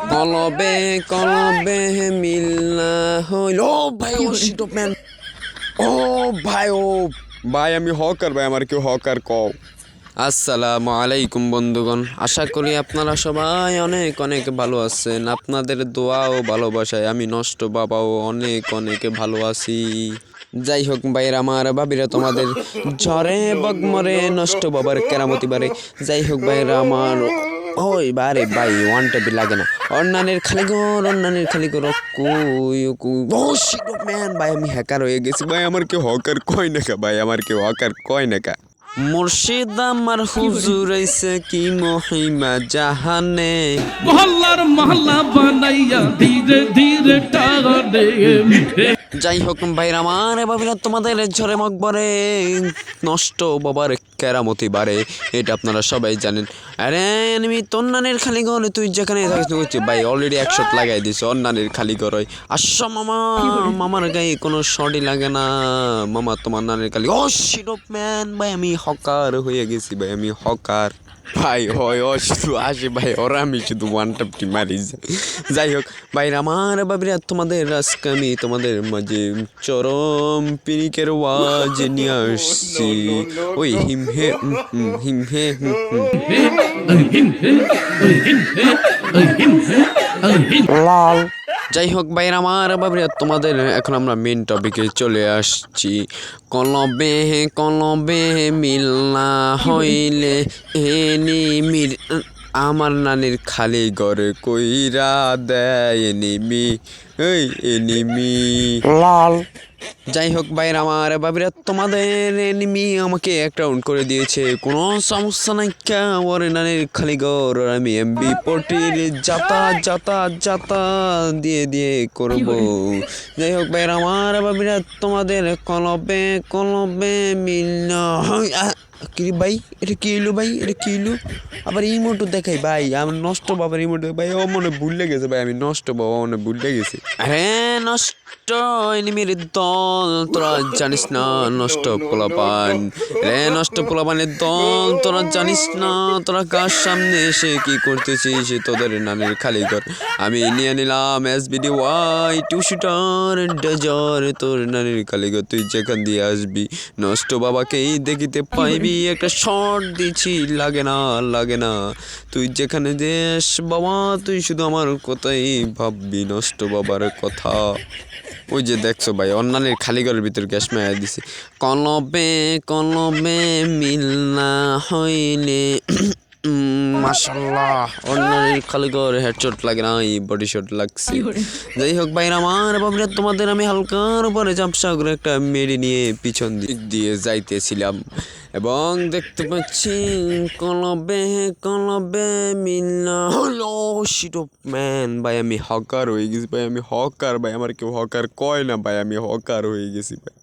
কলবে কলবে মিলনা হইল। ও ভাই, ও শিট ম্যান ও ভাই ও ভাই, আমি হকার, ভাই, আমার কেউ হকার কও। আসসালামু আলাইকুম, বন্ধুগণ। আশা করি আপনারা সবাই অনেক অনেক ভালো আছেন। আপনাদের দোয়া ও ভালোবাসায় আমি নষ্ট বাবাও অনেক অনেক ভালো আছি। যাই হোক ভাইয়ের, আমার ভাবিরা তোমাদের ঝড়ে বগমরে নষ্ট বাবার কেরামতি বারে। যাই হোক ভাইয়ের, আমার ওই বারে ভাই ওয়ান টেপি লাগে না। অন্যানের খালি ঘর অন্যানের খালি ঘর। কুই কুই। ম্যান ভাই আমি হ্যাকার হয়ে গেছি। ভাই আমার কেউ হকার কয় না কা ভাই আমার কেউ হকার কয় না কা। মুর্শিদ আমার হুজুর আইছে কি মহিমা জাহানে। মহল্লার মহল্লা বানাইয়া ধীরে ধীরে টানে। যাই হোক ভাইরা আমার ভাবিরা তোমাদের ঝরে মকবরে। নষ্ট বাবার কেরামতি বারে এটা আপনারা সবাই জানেন। আরে আমি তন্নানের খালি ঘর তুই যেখানে থাকিস হচ্ছে ভাই অলরেডি এক শট লাগাই দিস অন্যানের খালি ঘর। হয় আসছ মামা মামার গায়ে কোনো শটই লাগে না। মামা তোমার নানের খালি ও শিরপ ম্যান ভাই আমি হকার হয়ে গেছি ভাই আমি হকার। ভাই হয় ও শুধু আসে ভাই ওরা আমি শুধু ওয়ান টাপটি মারি। যাই হোক ভাই আমার বাবিরা তোমাদের আজকে আমি তোমাদের মাঝে চরম পিনিকের ওয়াজ নিয়ে আসছি। ওই হিম হিম যাই হোক ভাই আমার বাবিরা তোমাদের এখন আমরা মেন টপিকে চলে আসছি। কলবে কলবে মিল না হইলে এনি মির আমার নানির খালি ঘরে কইরা দেয় এনিমি এই এনিমি যাই হোক ভাইরা আমার বাবিরা তোমাদের এনিমি আমাকে একটা রাউন্ড করে দিয়েছে। কোনো সমস্যা নাই কা ওর নানের খালি ঘর আমি এমবি পটির যাতা যাতা যাতা দিয়ে দিয়ে করব। যাই হোক ভাইরা আমার বাবিরা তোমাদের কলবে কলবে মিল হয়। কি ভাই? এটা কি এলো ভাই? এটা কি এলো আবার ইমোটো দেখাই ভাই, আমার নষ্ট বাবার ইমোটো ভাই, ও মনে ভুলে গেছে ভাই, আমি নষ্ট বাবা মনে ভুলে গেছি। হ্যাঁ নষ্ট এনিমির দল, তোরা জানিস না, নষ্ট পোলাপান। রে, নষ্ট পোলাপানের দল, তোরা জানিস না, তোরা কার সামনে এসে কি করতেছিস সে তোদের নানের খালি ঘর। আমি নিয়ে নিলাম S B D Y two shooter ডেজার তোর নানের খালি ঘর। তুই যেখান দিয়ে আসবি, নষ্ট বাবাকেই দেখিতে পাইবি। একটা শর্ট দিছি লাগে না লাগে না। তুই যেখানে দেশ বাবা তুই শুধু আমার কথাই ভাববি নষ্ট বাবার কথা। ওই যে দেখছ ভাই অন্যানের খালি ঘরের ভিতর গ্যাস মেয়া দিছে। কলবে কলবে মিল না হইলে মাশাল্লাহ অন্যানের খালি ঘর হেডশট লাগে না এই বডি শট লাগছে। যাই হোক ভাই আমার বাবরা তোমাদের আমি হালকার উপরে চাপসা করে একটা মেরে নিয়ে পিছন দিক দিয়ে যাইতেছিলাম। এবং দেখতে পাচ্ছি কলবে কলবে মিলনা হলো শিট অফ ম্যান ভাই, আমি হকার হয়ে গেছি, ভাই, আমি হকার, ভাই, আমার কেউ হকার কয় না, ভাই, আমি হকার হয়ে গেছি, ভাই।